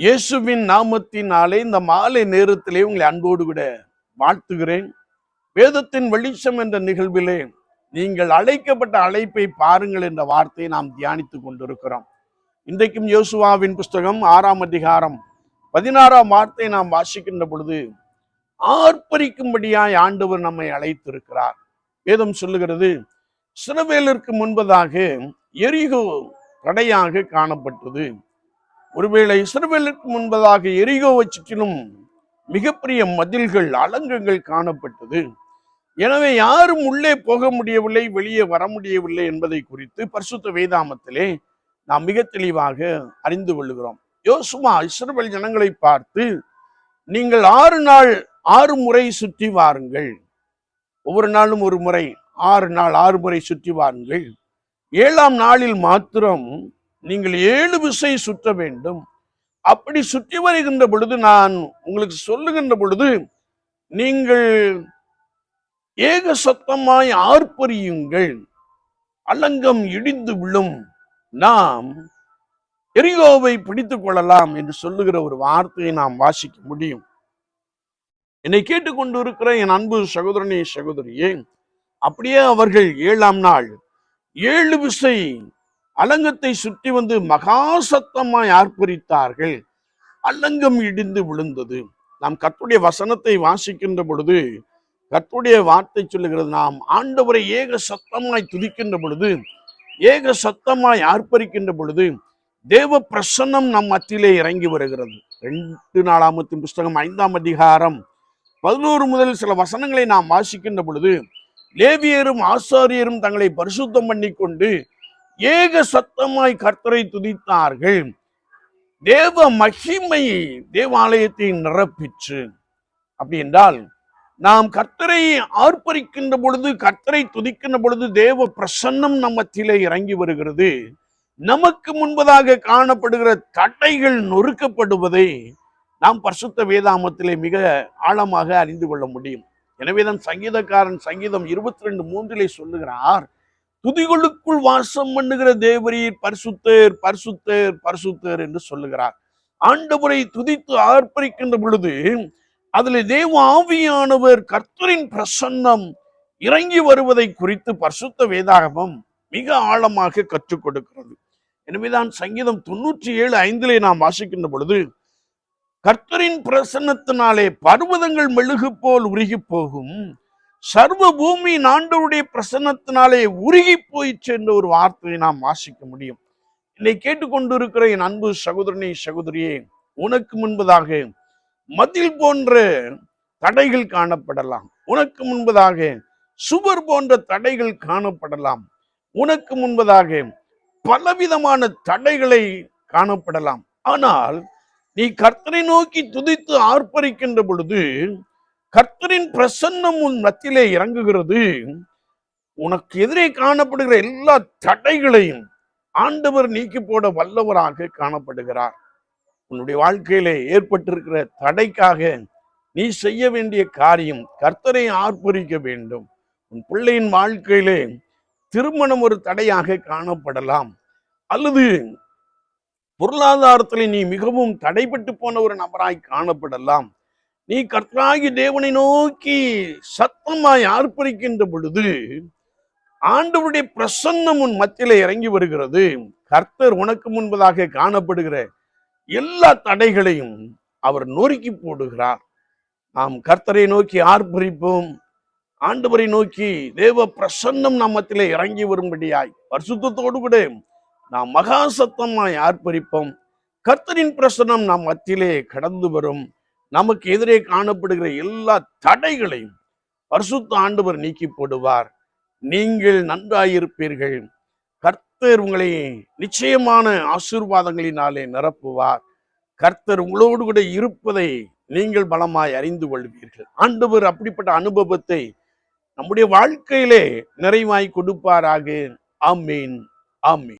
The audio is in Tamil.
இயேசுவின் நாமத்தினாலே இந்த மாலை நேரத்திலே உங்களை அன்போடு கூட வாழ்த்துகிறேன். வேதத்தின் வெளிச்சம் என்ற நிகழ்விலே நீங்கள் அழைக்கப்பட்ட அழைப்பை பாருங்கள் என்ற வார்த்தையை நாம் தியானித்துக் கொண்டிருக்கிறோம். இன்றைக்கும் யோசுவாவின் புஸ்தகம் ஆறாம் அதிகாரம் பதினாறாம் வார்த்தை நாம் வாசிக்கின்ற பொழுது ஆர்ப்பரிக்கும்படியாய் ஆண்டவர் நம்மை அழைத்திருக்கிறார். வேதம் சொல்லுகிறது சிறவேலருக்கு முன்பதாக எரிகோ தடையாக காணப்பட்டது. ஒருவேளை இஸ்ரவேலுக்கு முன்பதாக எரிகோவை சுற்றிலும் மிகப்பெரிய மதில்கள் அலங்கங்கள் காணப்பட்டது. எனவே யாரும் உள்ளே போக முடியவில்லை வெளியே வர முடியவில்லை என்பதை குறித்து பரிசுத்த வேதாமத்திலே நாம் மிக தெளிவாக அறிந்து கொள்கிறோம் யோசுமா இஸ்ரவேல் ஜனங்களை பார்த்து நீங்கள் ஆறு நாள் ஆறு முறை சுற்றி வாருங்கள். ஒவ்வொரு நாளும் ஒரு முறை ஆறு நாள் ஆறு முறை சுற்றி வாருங்கள். ஏழாம் நாளில் மாத்திரம் நீங்கள் ஏழு விசை சுற்ற வேண்டும். அப்படி சுற்றி வருகின்ற பொழுது நான் உங்களுக்கு சொல்லுகின்ற பொழுது நீங்கள் ஏக சத்தமாய் ஆர்ப்பரியுங்கள். அலங்கம் இடிந்து விழும். நாம் எரிகோவை பிடித்துக் கொள்ளலாம் என்று சொல்லுகிற ஒரு வார்த்தையை நாம் வாசிக்க முடியும். என்னை கேட்டுக்கொண்டு இருக்கிற என் அன்பு சகோதரனே சகோதரியே அப்படியே அவர்கள் ஏழாம் நாள் ஏழு விசை அலங்கத்தை சுற்றி வந்து மகா சத்தமாய் ஆர்ப்பரித்தார்கள். அலங்கம் இடிந்து விழுந்தது. நாம் கத்துடைய வசனத்தை வாசிக்கின்ற பொழுது கத்துடைய வார்த்தை சொல்லுகிறது நாம் ஆண்டவரை ஏக சத்தமாய் துதிக்கின்ற பொழுது ஏக சத்தமாய் ஆர்ப்பரிக்கின்ற பொழுது தேவ பிரசன்னம் நம் மத்தியிலே இறங்கி வருகிறது. ரெண்டு நாலாமத்தின் புஸ்தகம் ஐந்தாம் அதிகாரம் பதினோரு முதல் சில வசனங்களை நாம் வாசிக்கின்ற பொழுது லேவியரும் ஆசாரியரும் தங்களை பரிசுத்தம் பண்ணி கொண்டு ஏக சத்தமாய் கர்த்தரை துதித்தார்கள். தேவ மகிமை தேவாலயத்தை நிரப்பிற்று. அப்படி என்றால் நாம் கர்த்தரை ஆர்ப்பரிக்கின்ற பொழுது கர்த்தரை துதிக்கின்ற பொழுது தேவ பிரசன்னம் நம்மத்திலே இறங்கி வருகிறது. நமக்கு முன்பதாக காணப்படுகிற தடைகள் நொறுக்கப்படுவதை நாம் பரிசுத்த வேதாமத்திலே மிக ஆழமாக அறிந்து கொள்ள முடியும். எனவேதான் சங்கீதக்காரன் சங்கீதம் இருபத்தி ரெண்டு மூன்றிலே சொல்லுகிறார் துதிகளுக்குள் வாசம் பண்ணுகிற தேவரீர் பரிசுத்தர் பரிசுத்தர் பரிசுத்தர் என்று சொல்லுகிறார். ஆண்டவரை துதித்து ஆர்ப்பரிக்கின்ற பொழுது அதில் தேவ ஆவியானவர் கர்த்தரின் பிரசன்னம் இறங்கி வருவதை குறித்து பரிசுத்த வேதாகமம் மிக ஆழமாக கற்றுக் கொடுக்கிறது. எனவேதான் சங்கீதம் தொண்ணூற்றி ஏழு ஐந்திலே நாம் வாசிக்கின்ற பொழுது கர்த்தரின் பிரசன்னத்தினாலே பர்வதங்கள் மெழுகு போல் உருகி போகும் சர்வ பூமி ஆண்டவருடைய பிரசன்னத்தினாலே உருகி போயிற்று என்ற ஒரு வார்த்தையை நாம் வாசிக்க முடியும். என்னை கேட்டுக்கொண்டிருக்கிற என் அன்பு சகோதரனே சகோதரியே உனக்கு முன்பதாக மதில் போன்ற தடைகள் காணப்படலாம். உனக்கு முன்பதாக சுவர் போன்ற தடைகள் காணப்படலாம். உனக்கு முன்பதாக பலவிதமான தடைகளை காணப்படலாம். ஆனால் நீ கர்த்தனை நோக்கி துதித்து ஆர்ப்பரிக்கின்ற பொழுது கர்த்தரின் பிரசன்னம் உன் மத்தியிலே இறங்குகிறது. உனக்கு எதிரே காணப்படுகிற எல்லா தடைகளையும் ஆண்டவர் நீக்கி போட வல்லவராக காணப்படுகிறார். உன்னுடைய வாழ்க்கையிலே ஏற்பட்டிருக்கிற தடைக்காக நீ செய்ய வேண்டிய காரியம் கர்த்தரை ஆர்ப்பரிக்க வேண்டும். உன் பிள்ளையின் வாழ்க்கையிலே திருமணம் ஒரு தடையாக காணப்படலாம். அல்லது பொருளாதாரத்தில் நீ மிகவும் தடைப்பட்டு போன ஒரு நபராய் காணப்படலாம். நீ கர்த்தராகி தேவனை நோக்கி சத்தமாய் ஆர்ப்பரிக்கின்ற பொழுது ஆண்டவருடைய பிரசன்னம் உன் மத்தியில இறங்கி வருகிறது. கர்த்தர் உனக்கு முன்பதாக காணப்படுகிற எல்லா தடைகளையும் அவர் நொறுக்கி போடுகிறார். நாம் கர்த்தரை நோக்கி ஆர்ப்பரிப்போம். ஆண்டவரை நோக்கி தேவ பிரசன்னம் நம் இறங்கி வரும்படியாய் பரிசுத்தோடு கூட நாம் மகா சத்தமாய் ஆர்ப்பரிப்போம். கர்த்தரின் பிரசனம் நம் மத்தியிலே கடந்து வரும். நமக்கு எதிரே காணப்படுகிற எல்லா தடைகளையும் பரிசுத்த ஆண்டவர் நீக்கி போடுவார். நீங்கள் நன்றாயிருப்பீர்கள். கர்த்தர் உங்களை நிச்சயமான ஆசீர்வாதங்களினாலே நிரப்புவார். கர்த்தர் உங்களோடு கூட இருப்பதை நீங்கள் பலமாய் அறிந்து கொள்வீர்கள். ஆண்டவர் அப்படிப்பட்ட அனுபவத்தை நம்முடைய வாழ்க்கையிலே நிறைவாய் கொடுப்பாராக. ஆமீன். ஆமீன்.